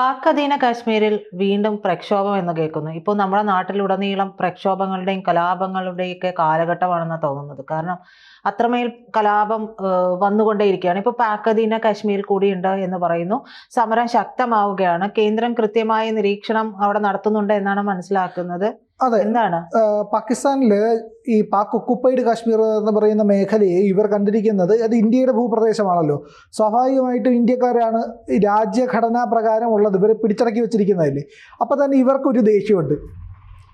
പാക് അധീന കാശ്മീരിൽ വീണ്ടും പ്രക്ഷോഭം എന്ന് കേൾക്കുന്നു. ഇപ്പോൾ നമ്മുടെ നാട്ടിലുടനീളം പ്രക്ഷോഭങ്ങളുടെയും കലാപങ്ങളുടെയും ഒക്കെ കാലഘട്ടമാണെന്ന് തോന്നുന്നത്. കാരണം അത്രമേൽ കലാപം വന്നുകൊണ്ടേയിരിക്കുകയാണ്. ഇപ്പോൾ പാക് അധീന കാശ്മീരിൽ കൂടിയുണ്ട് എന്ന് പറയുന്നു. സമരം ശക്തമാവുകയാണ്. കേന്ദ്രം കൃത്യമായ നിരീക്ഷണം അവിടെ നടത്തുന്നുണ്ട് എന്നാണ് മനസ്സിലാക്കുന്നത്. അതെ. എന്താണ്? പാകിസ്ഥാനിൽ ഈ പാക് ഒക്കുപ്പൈഡ് കാശ്മീർ എന്ന് പറയുന്ന മേഖലയെ ഇവർ കണ്ടിരിക്കുന്നത് അത് ഇന്ത്യയുടെ ഭൂപ്രദേശമാണല്ലോ. സ്വാഭാവികമായിട്ടും ഇന്ത്യക്കാരാണ് രാജ്യഘടനാ പ്രകാരമുള്ളത് ഇവരെ പിടിച്ചടക്കി വെച്ചിരിക്കുന്നതല്ലേ. അപ്പോൾ തന്നെ ഇവർക്കൊരു ദേഷ്യമുണ്ട്.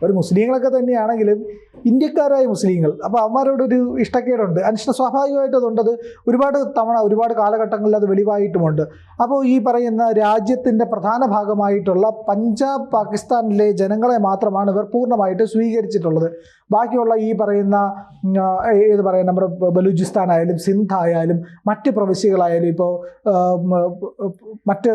ഒരു മുസ്ലിങ്ങളൊക്കെ തന്നെയാണെങ്കിലും ഇന്ത്യക്കാരായ മുസ്ലിങ്ങൾ. അപ്പോൾ അവന്മാരോടൊരു ഇഷ്ടക്കേടുണ്ട്. അനിഷ്ട സ്വാഭാവികമായിട്ടും അതുണ്ടത് ഒരുപാട് തവണ ഒരുപാട് കാലഘട്ടങ്ങളിൽ അത് വെളിവായിട്ടുമുണ്ട്. അപ്പോൾ ഈ പറയുന്ന രാജ്യത്തിന്റെ പ്രധാന ഭാഗമായിട്ടുള്ള പഞ്ചാബ് പാകിസ്ഥാനിലെ ജനങ്ങളെ മാത്രമാണ് ഇവർ പൂർണമായിട്ട് സ്വീകരിച്ചിട്ടുള്ളത്. ബാക്കിയുള്ള ഈ പറയുന്ന ഏത് പറയാം നമ്മുടെ ബലൂചിസ്ഥാൻ ആയാലും സിന്ധ് ആയാലും മറ്റ് പ്രവിശ്യകളായാലും ഇപ്പോൾ മറ്റ്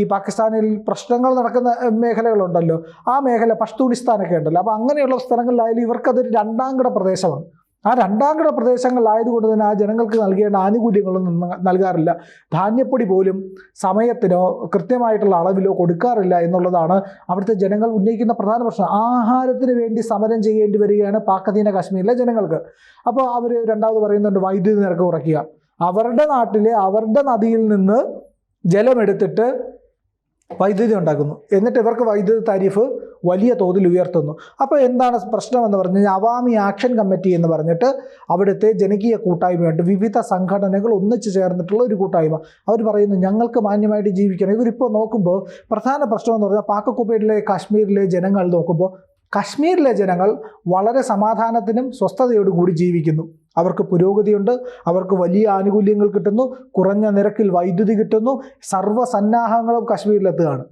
ഈ പാകിസ്ഥാനിൽ പ്രശ്നങ്ങൾ നടക്കുന്ന മേഖലകളുണ്ടല്ലോ. ആ മേഖല പഷ്തൂണിസ്ഥാനൊക്കെ ഉണ്ടല്ലോ. അപ്പോൾ അങ്ങനെയുള്ള സ്ഥലങ്ങളിലായാലും ഇവർക്കതൊരു രണ്ടാം കിട പ്രദേശമാണ്. ആ രണ്ടാം കിട പ്രദേശങ്ങളിലായതുകൊണ്ട് തന്നെ ആ ജനങ്ങൾക്ക് നൽകേണ്ട ആനുകൂല്യങ്ങളൊന്നും നൽകാറില്ല. ധാന്യപ്പൊടി പോലും സമയത്തിനോ കൃത്യമായിട്ടുള്ള അളവിലോ കൊടുക്കാറില്ല എന്നുള്ളതാണ് അവിടുത്തെ ജനങ്ങൾ ഉന്നയിക്കുന്ന പ്രധാന പ്രശ്നം. ആഹാരത്തിന് വേണ്ടി സമരം ചെയ്യേണ്ടി വരികയാണ് പാക് കാശ്മീരിലെ ജനങ്ങൾക്ക്. അപ്പോൾ അവർ രണ്ടാമത് പറയുന്നുണ്ട് വൈദ്യുതി നിരക്ക് കുറയ്ക്കുക. അവരുടെ നാട്ടിലെ അവരുടെ നദിയിൽ നിന്ന് ജലമെടുത്തിട്ട് വൈദ്യുതി ഉണ്ടാക്കുന്നു. എന്നിട്ട് ഇവർക്ക് വൈദ്യുതി താരിഫ് വലിയ തോതിൽ ഉയർത്തുന്നു. അപ്പോൾ എന്താണ് പ്രശ്നമെന്ന് പറഞ്ഞു കഴിഞ്ഞാൽ അവാമി ആക്ഷൻ കമ്മിറ്റി എന്ന് പറഞ്ഞിട്ട് അവിടുത്തെ ജനകീയ കൂട്ടായ്മയുണ്ട്. വിവിധ സംഘടനകൾ ഒന്നിച്ചു ചേർന്നിട്ടുള്ള ഒരു കൂട്ടായ്മ. അവർ പറയുന്നു ഞങ്ങൾക്ക് മാന്യമായിട്ട് ജീവിക്കണം. ഇവരിപ്പോൾ നോക്കുമ്പോൾ പ്രധാന പ്രശ്നം എന്ന് പറഞ്ഞാൽ പാക്കക്കുപ്പേരിലെ കാശ്മീരിലെ ജനങ്ങൾ നോക്കുമ്പോൾ കാശ്മീരിലെ ജനങ്ങൾ വളരെ സമാധാനത്തിനും സ്വസ്ഥതയോടും കൂടി ജീവിക്കുന്നു. അവർക്ക് പുരോഗതിയുണ്ട് അവർക്ക് വലിയ ആനുകൂല്യങ്ങൾ കിട്ടുന്നു കുറഞ്ഞ നിരക്കിൽ വൈദ്യുതി കിട്ടുന്നു സർവസന്നാഹങ്ങളും കാശ്മീരിലെത്തുകയാണ്.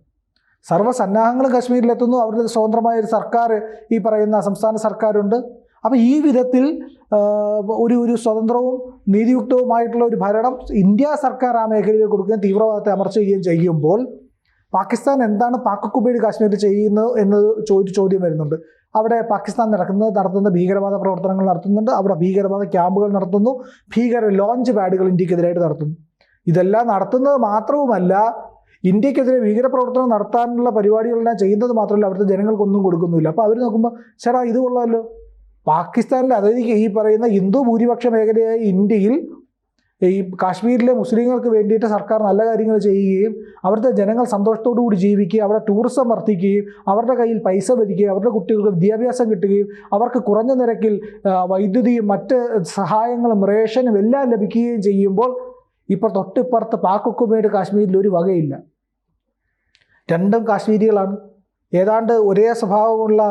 സർവസന്നാഹങ്ങളും കാശ്മീരിലെത്തുന്നു. അവരുടെ സ്വതന്ത്രമായ ഒരു സർക്കാർ ഈ പറയുന്ന സംസ്ഥാന സർക്കാരുണ്ട്. അപ്പോൾ ഈ വിധത്തിൽ ഒരു ഒരു സ്വതന്ത്രവും നീതിയുക്തവുമായിട്ടുള്ള ഒരു ഭരണം ഇന്ത്യ സർക്കാർ ആ മേഖലയിൽ കൊടുക്കുകയും തീവ്രവാദത്തെ അമർച്ച ചെയ്യുകയും ചെയ്യുമ്പോൾ പാകിസ്ഥാൻ എന്താണ് പാക് കാശ്മീരിൽ ചെയ്യുന്നത് എന്നത് ഒരു ചോദ്യം വരുന്നുണ്ട്. അവിടെ പാകിസ്ഥാൻ നടക്കുന്നത് നടത്തുന്ന ഭീകരവാദ പ്രവർത്തനങ്ങൾ നടത്തുന്നുണ്ട്. അവിടെ ഭീകരവാദ ക്യാമ്പുകൾ നടത്തുന്നു. ഭീകര ലോഞ്ച് പാഡുകൾ ഇന്ത്യക്കെതിരായിട്ട് നടത്തുന്നു. ഇതെല്ലാം നടത്തുന്നത് മാത്രവുമല്ല ഇന്ത്യക്കെതിരെ ഭീകരപ്രവർത്തനം നടത്താനുള്ള പരിപാടികളെല്ലാം ചെയ്യുന്നത് മാത്രമല്ല അവിടുത്തെ ജനങ്ങൾക്കൊന്നും കൊടുക്കുന്നില്ല അപ്പോൾ അവർ നോക്കുമ്പോൾ ചേട്ടാ ഇത് കൊള്ളാമല്ലോ പാകിസ്ഥാനിൽ അതായത് ഈ പറയുന്ന ഹിന്ദു ഭൂരിപക്ഷ മേഖലയായ ഇന്ത്യയിൽ ഈ കാശ്മീരിലെ മുസ്ലിങ്ങൾക്ക് വേണ്ടിയിട്ട് സർക്കാർ നല്ല കാര്യങ്ങൾ ചെയ്യുകയും അവിടുത്തെ ജനങ്ങൾ സന്തോഷത്തോടു കൂടി ജീവിക്കുകയും അവിടെ ടൂറിസം വർദ്ധിക്കുകയും അവരുടെ കയ്യിൽ പൈസ വരികയും അവരുടെ കുട്ടികൾക്ക് വിദ്യാഭ്യാസം കിട്ടുകയും അവർക്ക് കുറഞ്ഞ നിരക്കിൽ വൈദ്യുതിയും മറ്റ് സഹായങ്ങളും റേഷനും എല്ലാം ലഭിക്കുകയും ചെയ്യുമ്പോൾ ഇപ്പോൾ തൊട്ടിപ്പുറത്ത് പാക്കൊക്കുമേട് കാശ്മീരിൽ ഒരു വകയില്ല. രണ്ടും കാശ്മീരികളാണ്. ഏതാണ്ട് ഒരേ സ്വഭാവമുള്ള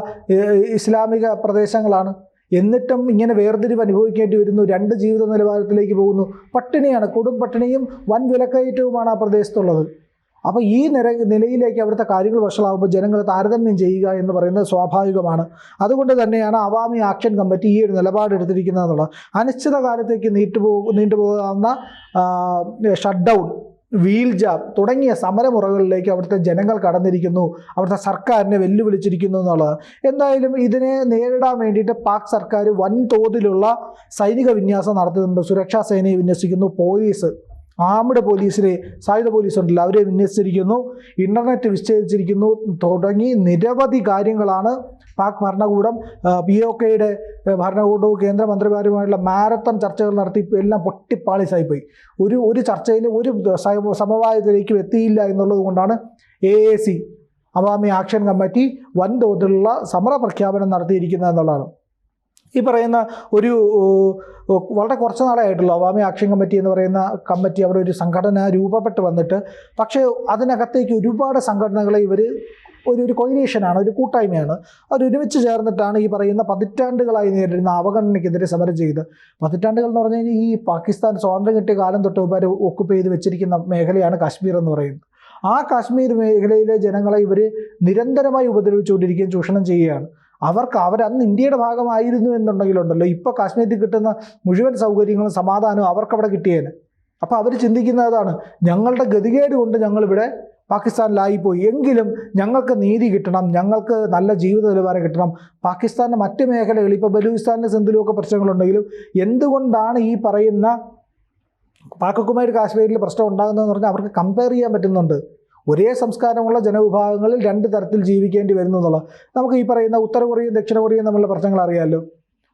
ഇസ്ലാമിക പ്രദേശങ്ങളാണ്. എന്നിട്ടും ഇങ്ങനെ വേർതിരിവ് അനുഭവിക്കേണ്ടി വരുന്നു. രണ്ട് ജീവിത നിലവാരത്തിലേക്ക് പോകുന്നു. പട്ടിണിയാണ്. കൊടും പട്ടിണിയും വൻ വിലക്കയറ്റവുമാണ് ആ പ്രദേശത്തുള്ളത്. അപ്പോൾ ഈ നിര നിലയിലേക്ക് അവിടുത്തെ കാര്യങ്ങൾ വഷളാകുമ്പോൾ ജനങ്ങൾ താരതമ്യം ചെയ്യുക എന്ന് പറയുന്നത് സ്വാഭാവികമാണ്. അതുകൊണ്ട് തന്നെയാണ് അവാമി ആക്ഷൻ കമ്മിറ്റി ഈ ഒരു നിലപാടെടുത്തിരിക്കുന്നത് എന്നുള്ളത്. അനിശ്ചിതകാലത്തേക്ക് നീട്ടുപോ നീണ്ടുപോകാവുന്ന ഷട്ട് ഡൗൺ വീൽ ജാബ് തുടങ്ങിയ സമരമുറകളിലേക്ക് അവിടുത്തെ ജനങ്ങൾ കടന്നിരിക്കുന്നു. അവിടുത്തെ സർക്കാരിനെ വെല്ലുവിളിച്ചിരിക്കുന്നു എന്നുള്ളത് എന്തായാലും ഇതിനെ നേരിടാൻ വേണ്ടിയിട്ട് പാക് സർക്കാർ വൻതോതിലുള്ള സൈനിക വിന്യാസം നടത്തുന്നുണ്ട്. സുരക്ഷാ സേനയെ വിന്യസിക്കുന്നു. പോലീസ് ആംഡ് പോലീസിലെ സായുധ പോലീസ് ഉണ്ടല്ലോ അവരെ വിന്യസിച്ചിരിക്കുന്നു ഇന്റർനെറ്റ് വിച്ഛേദിച്ചിരിക്കുന്നു തുടങ്ങി നിരവധി കാര്യങ്ങളാണ് പാക് ഭരണകൂടം പി ഒ കെയുടെ ഭരണകൂടവും കേന്ദ്രമന്ത്രിമാരുമായുള്ള മാരത്തൺ ചർച്ചകൾ നടത്തി എല്ലാം പൊട്ടിപ്പാളിസായിപ്പോയി. ഒരു ഒരു ചർച്ചയിൽ ഒരു സമവായത്തിലേക്കും എത്തിയില്ല എന്നുള്ളത് കൊണ്ടാണ് A A C Awami action committee വൻതോതിലുള്ള സമര പ്രഖ്യാപനം നടത്തിയിരിക്കുന്നത് എന്നുള്ളതാണ്. ഈ പറയുന്ന ഒരു വളരെ കുറച്ച് നാളായിട്ടുള്ള അവാമി ആക്ഷൻ കമ്മിറ്റി എന്ന് പറയുന്ന കമ്മിറ്റി അവിടെ ഒരു സംഘടന രൂപപ്പെട്ട് വന്നിട്ട് പക്ഷേ അതിനകത്തേക്ക് ഒരുപാട് സംഘടനകളെ ഇവർ ഒരു ഒരു കൊയിനേഷനാണ് ഒരു കൂട്ടായ്മയാണ്. അവരൊരുമിച്ച് ചേർന്നിട്ടാണ് ഈ പറയുന്ന പതിറ്റാണ്ടുകളായി നേരിടുന്ന അവഗണനയ്ക്കെതിരെ സമരം ചെയ്ത്. പതിറ്റാണ്ടുകൾ എന്ന് പറഞ്ഞു കഴിഞ്ഞാൽ ഈ പാകിസ്ഥാൻ സ്വാതന്ത്ര്യം കിട്ടിയ കാലം തൊട്ട് ഇവർ ഒക്കുപ്പ് ചെയ്ത് വെച്ചിരിക്കുന്ന മേഖലയാണ് കാശ്മീർ എന്ന് പറയുന്നത്. ആ കാശ്മീർ മേഖലയിലെ ജനങ്ങളെ ഇവർ നിരന്തരമായി ഉപദ്രവിച്ചുകൊണ്ടിരിക്കുകയും ചൂഷണം ചെയ്യുകയാണ്. അവർക്ക് അവരന്ന് ഇന്ത്യയുടെ ഭാഗമായിരുന്നു എന്നുണ്ടെങ്കിലുണ്ടല്ലോ. ഇപ്പോൾ കാശ്മീരിൽ കിട്ടുന്ന മുഴുവൻ സൗകര്യങ്ങളും സമാധാനവും അവർക്കവിടെ കിട്ടിയേനെ. അപ്പോൾ അവർ ചിന്തിക്കുന്നത് അതാണ്. ഞങ്ങളുടെ ഗതികേട് കൊണ്ട് ഞങ്ങളിവിടെ പാകിസ്ഥാനിലായിപ്പോയി. എങ്കിലും ഞങ്ങൾക്ക് നീതി കിട്ടണം ഞങ്ങൾക്ക് നല്ല ജീവിത നിലവാരം കിട്ടണം. പാകിസ്ഥാന്റെ മറ്റ് മേഖലകളിൽ ഇപ്പോൾ ബലൂചിസ്ഥാനിലെ സിന്ധുലുമൊക്കെ പ്രശ്നങ്ങളുണ്ടെങ്കിലും എന്തുകൊണ്ടാണ് ഈ പറയുന്ന പാക്കുമായിട്ട് കാശ്മീരിൽ പ്രശ്നം ഉണ്ടാകുന്നതെന്ന് പറഞ്ഞാൽ അവർക്ക് കമ്പയർ ചെയ്യാൻ പറ്റുന്നുണ്ട്. ഒരേ സംസ്കാരമുള്ള ജനവിഭാഗങ്ങളിൽ രണ്ട് തരത്തിൽ ജീവിക്കേണ്ടി വരുന്നു എന്നുള്ളത്. നമുക്ക് ഈ പറയുന്ന ഉത്തര കൊറിയയും ദക്ഷിണ കൊറിയയും തമ്മിലുള്ള പ്രശ്നങ്ങൾ അറിയാമല്ലോ.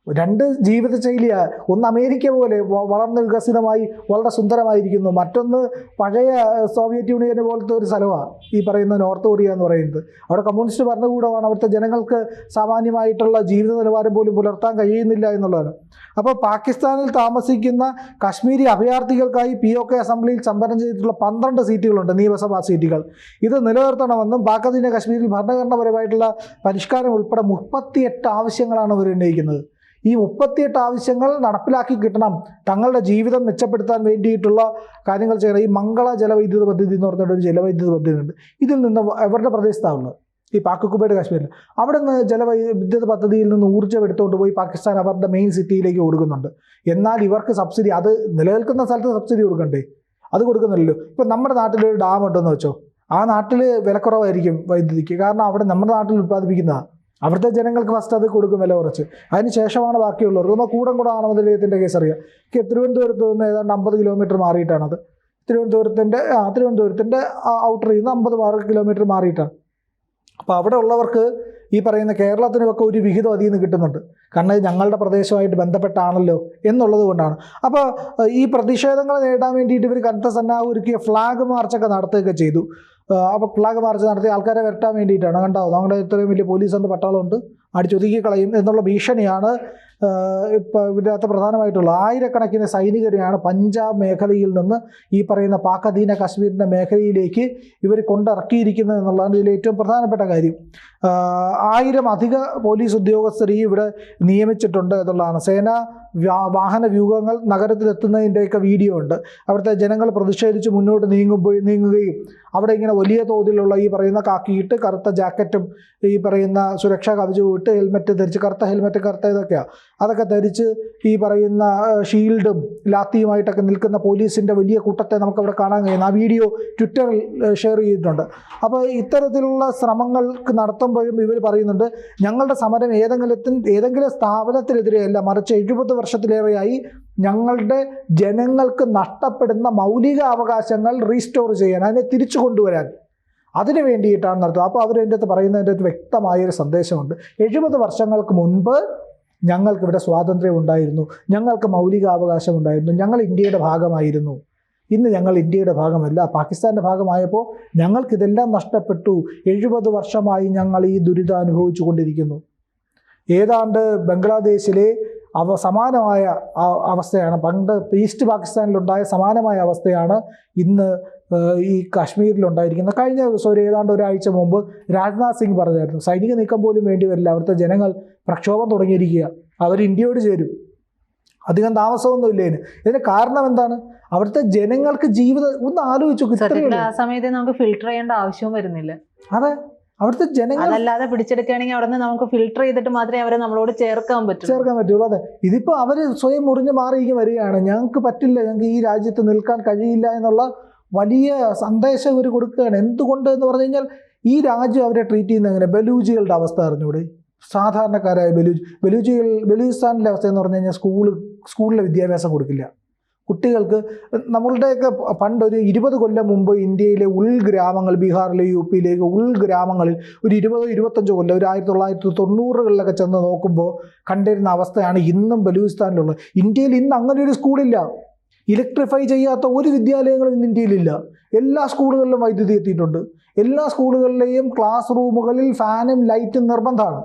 രണ്ട് ജീവിതശൈലിയാണ് ഒന്ന് അമേരിക്ക പോലെ വളർന്ന് വികസിതമായി വളരെ സുന്ദരമായിരിക്കുന്നു. മറ്റൊന്ന് പഴയ സോവിയറ്റ് യൂണിയൻ പോലത്തെ ഒരു സ്ഥലമാണ് ഈ പറയുന്ന നോർത്ത് കൊറിയ എന്ന് പറയുന്നത്. അവിടെ കമ്മ്യൂണിസ്റ്റ് ഭരണകൂടമാണ്. അവിടുത്തെ ജനങ്ങൾക്ക് സാമാന്യമായിട്ടുള്ള ജീവിത നിലവാരം പോലും പുലർത്താൻ കഴിയുന്നില്ല എന്നുള്ളതാണ്. അപ്പോൾ പാകിസ്ഥാനിൽ താമസിക്കുന്ന കാശ്മീരി അഭയാർത്ഥികൾക്കായി പി ഒ കെ അസംബ്ലിയിൽ സംഭരണം ചെയ്തിട്ടുള്ള പന്ത്രണ്ട് സീറ്റുകളുണ്ട് നിയമസഭാ സീറ്റുകൾ. ഇത് നിലനിർത്തണമെന്നും പാക്കത്തിന്റെ കാശ്മീരിൽ ഭരണഘടനാപരമായിട്ടുള്ള പരിഷ്കാരം ഉൾപ്പെടെ മുപ്പത്തിയെട്ട് ആവശ്യങ്ങളാണ് അവർ ഉന്നയിക്കുന്നത്. ഈ മുപ്പത്തിയെട്ട് ആവശ്യങ്ങൾ നടപ്പിലാക്കി കിട്ടണം. തങ്ങളുടെ ജീവിതം മെച്ചപ്പെടുത്താൻ വേണ്ടിയിട്ടുള്ള കാര്യങ്ങൾ ചെയ്യണം. ഈ മംഗള ജലവൈദ്യുത പദ്ധതി എന്ന് പറഞ്ഞിട്ട് ഒരു ജലവൈദ്യുത പദ്ധതി ഉണ്ട്. ഇതിൽ നിന്ന് അവരുടെ പ്രദേശത്താണുള്ളത്? ഈ പാക്കുക്കുബേഡ് കാശ്മീരിൽ അവിടെ നിന്ന് ജലവൈദ്യുത പദ്ധതിയിൽ നിന്ന് ഊർജം എടുത്തുകൊണ്ട് പോയി പാകിസ്ഥാൻ അവരുടെ മെയിൻ സിറ്റിയിലേക്ക് കൊടുക്കുന്നുണ്ട് എന്നാൽ ഇവർക്ക് സബ്സിഡി അത് നിലനിൽക്കുന്ന സ്ഥലത്ത് സബ്സിഡി കൊടുക്കണ്ടേ? അത് കൊടുക്കുന്നില്ലല്ലോ. ഇപ്പം നമ്മുടെ നാട്ടിലൊരു ഡാം ഉണ്ടെന്ന് വെച്ചോ. ആ നാട്ടിൽ വിലക്കുറവായിരിക്കും വൈദ്യുതിക്ക്. കാരണം അവിടെ നമ്മുടെ നാട്ടിൽ ഉത്പാദിപ്പിക്കുന്നതാണ് അവിടുത്തെ ജനങ്ങൾക്ക് ഫസ്റ്റ് അത് കൊടുക്കും വില കുറച്ച്. അതിന് ശേഷമാണ് ബാക്കിയുള്ളവർ നമ്മൾ കൂടം കൂടെ നിലയത്തിന്റെ കേസ് അറിയാം തിരുവനന്തപുരത്ത് നിന്ന് ഏതാണ്ട് അമ്പത് കിലോമീറ്റർ മാറിയിട്ടാണത്. തിരുവനന്തപുരത്തിന്റെ ആ തിരുവനന്തപുരത്തിന്റെ ഔട്ടറിൽ നിന്ന് അമ്പത് കിലോമീറ്റർ മാറിയിട്ടാണ്. അപ്പോൾ അവിടെ ഉള്ളവർക്ക് ഈ പറയുന്ന കേരളത്തിനുമൊക്കെ ഒരു വിഹിതം അതിൽ നിന്ന് കിട്ടുന്നുണ്ട്. കാരണം ഇത് ഞങ്ങളുടെ പ്രദേശമായിട്ട് ബന്ധപ്പെട്ടാണല്ലോ എന്നുള്ളത് കൊണ്ടാണ്. അപ്പോൾ ഈ പ്രതിഷേധങ്ങൾ നേടാൻ വേണ്ടിയിട്ട് ഇവർ കനത്ത സന്നാഹം ഒരുക്കിയ ഫ്ലാഗ് മാർച്ചൊക്കെ നടത്തുകയൊക്കെ ചെയ്തു. അപ്പോൾ ഫ്ലാഗ് മാർച്ച് നടത്തി ആൾക്കാരെ വരട്ടാൻ വേണ്ടിയിട്ടാണ്. കണ്ടോ? നമ്മുടെ ഇത്രയും വലിയ പോലീസുണ്ട് പട്ടാളമുണ്ട്. അടിച്ചൊതുക്കി കളയും എന്നുള്ള ഭീഷണിയാണ് ഇപ്പോൾ ഇതിനകത്ത് പ്രധാനമായിട്ടുള്ള ആയിരക്കണക്കിന് സൈനികരെയാണ് പഞ്ചാബ് മേഖലയിൽ നിന്ന് ഈ പറയുന്ന പാക് അധീന കാശ്മീരിന്റെ മേഖലയിലേക്ക് ഇവർ കൊണ്ടിറക്കിയിരിക്കുന്നത് എന്നുള്ളതാണ് ഇതിൽ ഏറ്റവും പ്രധാനപ്പെട്ട കാര്യം. ആയിരം അധിക പോലീസ് ഉദ്യോഗസ്ഥരെയും ഇവിടെ നിയമിച്ചിട്ടുണ്ട് എന്നുള്ളതാണ്. സേന വാഹന വ്യൂഹങ്ങൾ നഗരത്തിലെത്തുന്നതിന്റെയൊക്കെ വീഡിയോ ഉണ്ട്. അവിടുത്തെ ജനങ്ങൾ പ്രതിഷേധിച്ച് മുന്നോട്ട് നീങ്ങുമ്പോൾ നീങ്ങുകയും അവിടെ ഇങ്ങനെ വലിയ തോതിലുള്ള ഈ പറയുന്ന കാക്കിയിട്ട് കറുത്ത ജാക്കറ്റും ഈ പറയുന്ന സുരക്ഷാ കവചവും ഇട്ട് ഹെൽമെറ്റ് ധരിച്ച് കറുത്ത ഹെൽമെറ്റ് കറുത്ത ഇതൊക്കെയാണ് അതൊക്കെ ധരിച്ച് ഈ പറയുന്ന ഷീൽഡും ലാത്തിയുമായിട്ടൊക്കെ നിൽക്കുന്ന പോലീസിന്റെ വലിയ കൂട്ടത്തെ നമുക്കവിടെ കാണാൻ കഴിയുന്നു ആ വീഡിയോ ട്വിറ്ററിൽ ഷെയർ ചെയ്തിട്ടുണ്ട്. അപ്പോൾ ഇത്തരത്തിലുള്ള ശ്രമങ്ങൾക്ക് നടത്തുമ്പോഴും ഇവർ പറയുന്നുണ്ട് ഞങ്ങളുടെ സമരം ഏതെങ്കിലും ഏതെങ്കിലും സ്ഥാപനത്തിനെതിരെയല്ല മറിച്ച് എഴുപത് വർഷത്തിലേറെയായി ഞങ്ങളുടെ ജനങ്ങൾക്ക് നഷ്ടപ്പെടുന്ന മൗലിക അവകാശങ്ങൾ റീസ്റ്റോർ ചെയ്യാൻ അതിനെ തിരിച്ചു കൊണ്ടുവരാൻ. അതിനു വേണ്ടിയിട്ടാണ് നടത്തുന്നത്. അപ്പോൾ അവരെന്റെ അടുത്ത് പറയുന്നതിന്റെ അടുത്ത് വ്യക്തമായൊരു സന്ദേശമുണ്ട്. എഴുപത് വർഷങ്ങൾക്ക് മുൻപ് ഞങ്ങൾക്കിവിടെ സ്വാതന്ത്ര്യം ഉണ്ടായിരുന്നു. ഞങ്ങൾക്ക് മൗലികാവകാശം ഉണ്ടായിരുന്നു. ഞങ്ങൾ ഇന്ത്യയുടെ ഭാഗമായിരുന്നു. ഇന്ന് ഞങ്ങൾ ഇന്ത്യയുടെ ഭാഗമല്ല. പാകിസ്ഥാന്റെ ഭാഗമായപ്പോൾ ഞങ്ങൾക്കിതെല്ലാം നഷ്ടപ്പെട്ടു. എഴുപത് വർഷമായി ഞങ്ങൾ ഈ ദുരിതം അനുഭവിച്ചു കൊണ്ടിരിക്കുന്നു. ഏതാണ്ട് ബംഗ്ലാദേശിലെ അവ സമാനമായ അവസ്ഥയാണ്. പണ്ട് ഈസ്റ്റ് പാകിസ്ഥാനിലുണ്ടായ സമാനമായ അവസ്ഥയാണ് ഇന്ന് ഈ കാശ്മീരിലുണ്ടായിരിക്കുന്നത്. കഴിഞ്ഞ ദിവസം ഒരു ഏതാണ്ട് ഒരാഴ്ച മുമ്പ് രാജ്നാഥ് സിംഗ് പറഞ്ഞായിരുന്നു സൈനിക നീക്കം പോലും വേണ്ടി വരില്ല. അവിടുത്തെ ജനങ്ങൾ പ്രക്ഷോഭം തുടങ്ങിയിരിക്കുക. അവർ ഇന്ത്യയോട് ചേരും. അധികം താമസമൊന്നുമില്ല ഇതിന് ഇതിന് കാരണം എന്താണ്? അവിടുത്തെ ജനങ്ങൾക്ക് ജീവിതം ഒന്ന് ആലോചിച്ചു. ആ സമയത്ത് നമുക്ക് ഫിൽട്ടർ ചെയ്യേണ്ട ആവശ്യവും വരുന്നില്ല. അതെ. അവിടുത്തെ ജനങ്ങൾ അതല്ലാതെ പിടിച്ചെടുക്കുകയാണെങ്കിൽ അവിടെ നിന്ന് നമുക്ക് ഫിൽട്ടർ ചെയ്തിട്ട് മാത്രമേ അവരെ നമ്മളോട് ചേർക്കാൻ പറ്റൂ. ചേർക്കാൻ പറ്റുള്ളൂ. അതെ. ഇതിപ്പോ അവർ സ്വയം മുറിഞ്ഞ് മാറിയിരിക്കും വരികയാണ്. ഞങ്ങൾക്ക് പറ്റില്ല. ഞങ്ങൾക്ക് ഈ രാജ്യത്ത് നിൽക്കാൻ കഴിയില്ല എന്നുള്ള വലിയ സന്ദേശം ഇവർ കൊടുക്കുകയാണ്. എന്തുകൊണ്ട് എന്ന് പറഞ്ഞു കഴിഞ്ഞാൽ ഈ രാജ്യം അവരെ ട്രീറ്റ് ചെയ്യുന്ന എങ്ങനെ? ബലൂജികളുടെ അവസ്ഥ അറിഞ്ഞൂടെ? സാധാരണക്കാരായ ബലൂജ് ബലൂജികൾ ബലൂചിസ്ഥാനിലെ അവസ്ഥ എന്ന് പറഞ്ഞു കഴിഞ്ഞാൽ സ്കൂൾ സ്കൂളിലെ വിദ്യാഭ്യാസം കൊടുക്കില്ല. കുട്ടികൾക്ക് നമ്മളുടെയൊക്കെ പണ്ട് ഒരു ഇരുപത് കൊല്ലം മുമ്പ് ഇന്ത്യയിലെ ഉൾഗ്രാമങ്ങൾ ബീഹാറിലെ യു പിയിലേക്ക് ഉൾഗ്രാമങ്ങളിൽ ഒരു ഇരുപതോ ഇരുപത്തഞ്ചോ കൊല്ലം ഒരു ആയിരത്തി തൊള്ളായിരത്തി തൊണ്ണൂറുകളിലൊക്കെ ചെന്ന് നോക്കുമ്പോൾ കണ്ടിരുന്ന അവസ്ഥയാണ് ഇന്നും ബലൂചിസ്ഥാനിലുള്ളത്. ഇന്ത്യയിൽ ഇന്ന് അങ്ങനെ ഒരു സ്കൂളില്ല. ഇലക്ട്രിഫൈ ചെയ്യാത്ത ഒരു വിദ്യാലയങ്ങളും ഇന്ന് ഇന്ത്യയിലില്ല. എല്ലാ സ്കൂളുകളിലും വൈദ്യുതി എത്തിയിട്ടുണ്ട്. എല്ലാ സ്കൂളുകളിലെയും ക്ലാസ് റൂമുകളിൽ ഫാനും ലൈറ്റും നിർബന്ധമാണ്.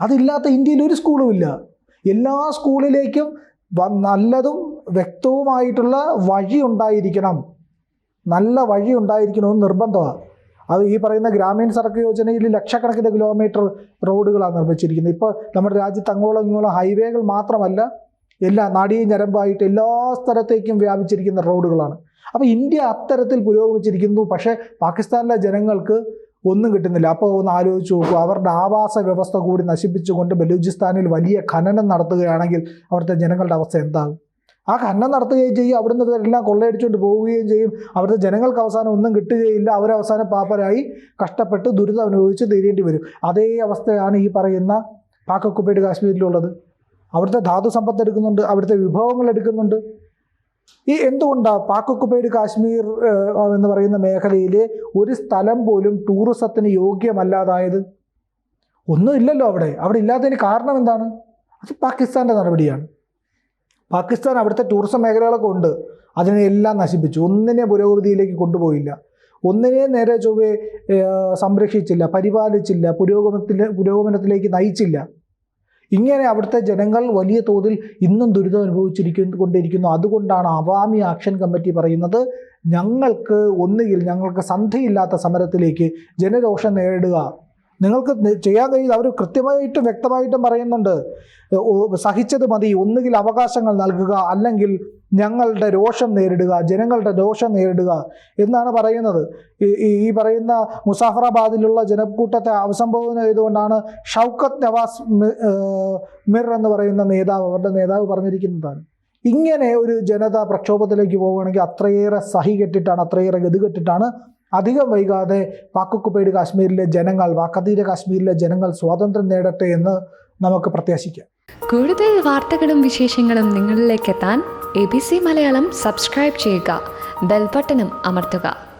അതില്ലാത്ത ഇന്ത്യയിൽ ഒരു സ്കൂളുമില്ല എല്ലാ സ്കൂളിലേക്കും നല്ലതും വ്യക്തവുമായിട്ടുള്ള വഴി ഉണ്ടായിരിക്കണം. നല്ല വഴി ഉണ്ടായിരിക്കണമെന്ന് നിർബന്ധമാണ് അത് ഈ പറയുന്ന ഗ്രാമീൺ സടക്ക് യോജനയിൽ ലക്ഷക്കണക്കിന് കിലോമീറ്റർ റോഡുകളാണ് നിർമ്മിച്ചിരിക്കുന്നത്. ഇപ്പോൾ നമ്മുടെ രാജ്യത്ത് അങ്ങോളം ഇങ്ങോളം ഹൈവേകൾ മാത്രമല്ല എല്ലാ നടിയും ഞരമ്പായിട്ട് എല്ലാ സ്ഥലത്തേക്കും വ്യാപിച്ചിരിക്കുന്ന റോഡുകളാണ് അപ്പോൾ ഇന്ത്യ അത്തരത്തിൽ പുരോഗമിച്ചിരിക്കുന്നു. പക്ഷേ പാകിസ്ഥാനിലെ ജനങ്ങൾക്ക് ഒന്നും കിട്ടുന്നില്ല. അപ്പോൾ ഒന്ന് ആലോചിച്ച് നോക്കൂ. അവരുടെ ആവാസ വ്യവസ്ഥ കൂടി നശിപ്പിച്ചുകൊണ്ട് ബലൂചിസ്ഥാനിൽ വലിയ ഖനനം നടത്തുകയാണെങ്കിൽ അവിടുത്തെ ജനങ്ങളുടെ അവസ്ഥ എന്താകും? ആ ഖനനം നടത്തുകയും ചെയ്യും. അവിടുന്ന് എല്ലാം കൊള്ളയടിച്ചുകൊണ്ട് പോവുകയും ചെയ്യും. അവിടുത്തെ ജനങ്ങൾക്ക് അവസാനം ഒന്നും കിട്ടുകയില്ല. അവരവസാനം പാപ്പരായി കഷ്ടപ്പെട്ട് ദുരിതം അനുഭവിച്ച് തീരേണ്ടി വരും. അതേ അവസ്ഥയാണ് ഈ പറയുന്ന പാക് ഒക്കുപ്പൈഡ് കാശ്മീരിലുള്ളത്. അവിടുത്തെ ധാതു സമ്പത്ത് എടുക്കുന്നുണ്ട്. അവിടുത്തെ വിഭവങ്ങൾ എടുക്കുന്നുണ്ട്. ഈ എന്തുകൊണ്ടാണ് പാക്കക്കുപ്പേട് കാശ്മീർ എന്ന് പറയുന്ന മേഖലയിൽ ഒരു സ്ഥലം പോലും ടൂറിസത്തിന് യോഗ്യമല്ലാതായത്? ഒന്നും ഇല്ലല്ലോ അവിടെ. അവിടെ ഇല്ലാത്തതിന് കാരണം എന്താണ്? അത് പാകിസ്ഥാന്റെ നടപടിയാണ്. പാകിസ്ഥാൻ അവിടുത്തെ ടൂറിസം മേഖലകളൊക്കെ ഉണ്ട്. അതിനെല്ലാം നശിപ്പിച്ചു. ഒന്നിനെ പുരോഗതിയിലേക്ക് കൊണ്ടുപോയില്ല. ഒന്നിനെ നേരെ ചൊവ്വെ സംരക്ഷിച്ചില്ല പരിപാലിച്ചില്ല പുരോഗമനത്തിൽ പുരോഗമനത്തിലേക്ക് നയിച്ചില്ല. ഇങ്ങനെ അവിടുത്തെ ജനങ്ങൾ വലിയ തോതിൽ ഇന്നും ദുരിതം അനുഭവിച്ചിരിക്കുന്നു കൊണ്ടിരിക്കുന്നു. അതുകൊണ്ടാണ് അവാമി ആക്ഷൻ കമ്മിറ്റി പറയുന്നത് ഞങ്ങൾക്ക് ഒന്നുകിൽ ഞങ്ങൾക്ക് സന്ധിയില്ലാത്ത സമരത്തിലേക്ക് ജനരോഷം നേരിടുക നിങ്ങൾക്ക് ചെയ്യാൻ കഴിയില്ല. അവർ കൃത്യമായിട്ടും വ്യക്തമായിട്ടും പറയുന്നുണ്ട്. സഹിച്ചത് മതി. ഒന്നുകിൽ അവകാശങ്ങൾ നൽകുക അല്ലെങ്കിൽ ഞങ്ങളുടെ രോഷം നേരിടുക ജനങ്ങളുടെ രോഷം നേരിടുക എന്നാണ് പറയുന്നത്. ഈ- പറയുന്ന മുസാഫറാബാദിലുള്ള ജനക്കൂട്ടത്തെ അഭിസംബോധന ചെയ്തുകൊണ്ടാണ് ഷൗക്കത്ത് നവാസ് മിർ എന്ന് പറയുന്ന നേതാവ് അവരുടെ നേതാവ് പറഞ്ഞിരിക്കുന്നതാണ്. ഇങ്ങനെ ഒരു ജനത പ്രക്ഷോഭത്തിലേക്ക് പോവുകയാണെങ്കിൽ അത്രയേറെ സഹി കെട്ടിട്ടാണ് അത്രയേറെ ഗതി കെട്ടിട്ടാണ് അധികം വൈകാതെ പാക് ഒക്കുപ്പൈഡ് കാശ്മീരിലെ ജനങ്ങൾ വാക്കതീര കാശ്മീരിലെ ജനങ്ങൾ സ്വാതന്ത്ര്യം നേടട്ടെ എന്ന് നമുക്ക് പ്രത്യാശിക്കാം. കൂടുതൽ വാർത്തകളും വിശേഷങ്ങളും നിങ്ങളിലേക്ക് എത്താൻ A B C Malayalam subscribe ചെയ്യുക. ബെൽബട്ടനും അമർത്തുക.